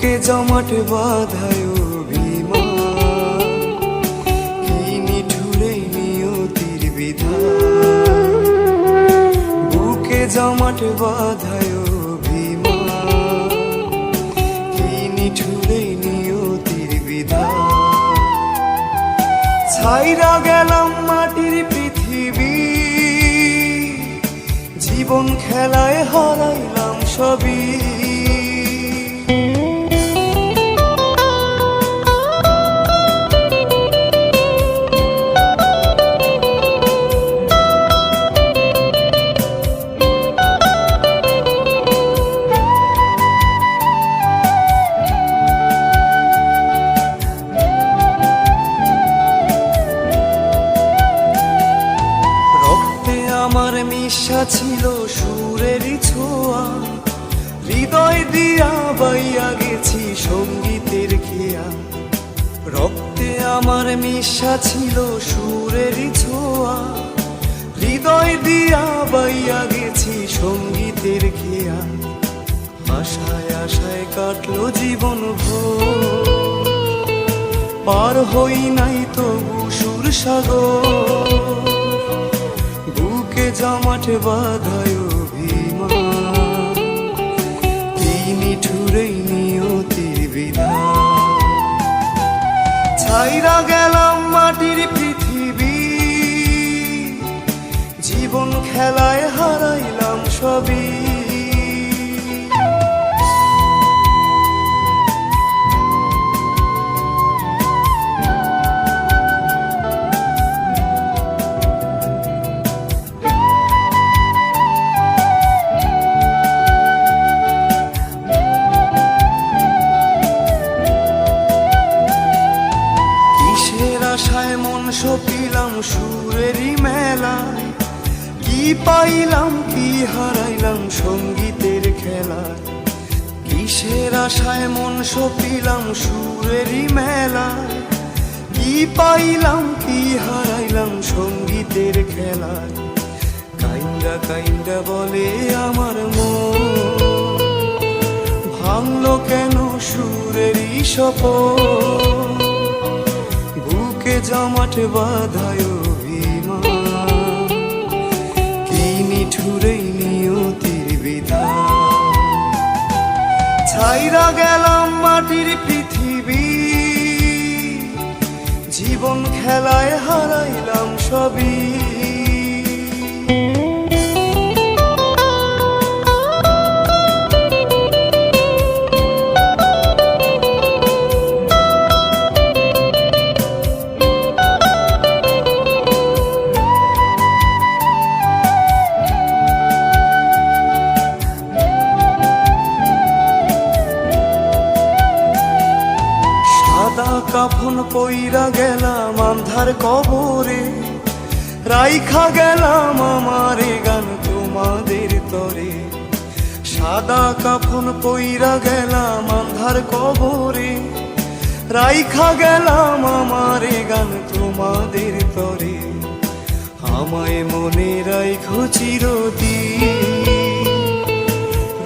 বুকে জমাট বাধায় অভিমান। কি নিঠুরে নিয়তির বিধান। বুকে জমাট বাধায় অভিমান। কি নিঠুরে নিয়তির বিধান। ছাইরা গেলাম মাটির পৃথিবী। জীবন খেলায় হারাইলাম সবই মিশা ছিল সুরেরই ছোঁয়া। হৃদয় দিয়া বাইয়া গেছি সঙ্গীতের খেয়া। রক্তে আমার মিশা ছিল সুরেরই ছোঁয়া। হৃদয় দিয়া বাইয়া গেছি সঙ্গীতের খেয়া। আশায় আশায় কাটলো জীবন ভোর। পার হই নাই তবু সুর সাগর। জমাট বাধায় অভিমান। কি নিঠুরেই নিয়তির বিধান। ছাইরা গেলাম মাটির পৃথিবী। জীবন খেলায় হারাইলাম সবই। সপিলাম সুরেরই মেলায় কি পাইলাম, কি হারাইলাম সঙ্গীতের খেলায় কিসের আশায় মন সপিলাম সুরেরই মেলায় কি পাইলাম, কি হারাইলাম সঙ্গীতের খেলায় কাইন্দা কাইন্দা বলে আমার মন। ভাঙলো কেন সুরেরই বুকে জমাট বাধায় অভিমান। কি নিঠুরেই নিয়তির বিধান। ছাইরা গেলাম মাটির পৃথিবী। জীবন খেলায় হারাইলাম সবই। কাফন পইরা গেলাম আন্ধার কবরে, রাইখা গেলাম আমারে গান তোমাদের তরে। সাদা কাফন পইরা গেলাম আন্ধার কবরে, রাইখা গেলাম আমারে গান তোমাদের তরে। আমায় মনে রাইখো চিরদিন,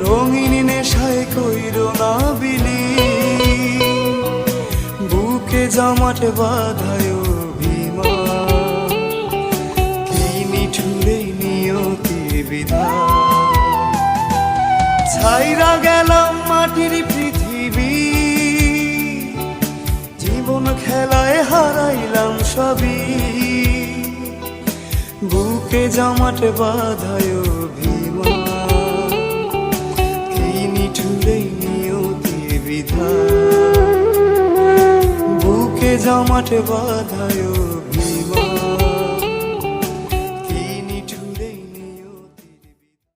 রঙিন নেশায় কইর না বিলি। জামাট বাধায় অভিমান। কি নিঠুরে নিয়তির বিধান ছাইরা গেলাম মাটির পৃথিবী জীবন খেলায় হারাইলাম সবই বুকে জামাট বাধায় অভিমান কি নিঠুরে নিয়তির বিধান বুকে জমাট বাধায় অভিমান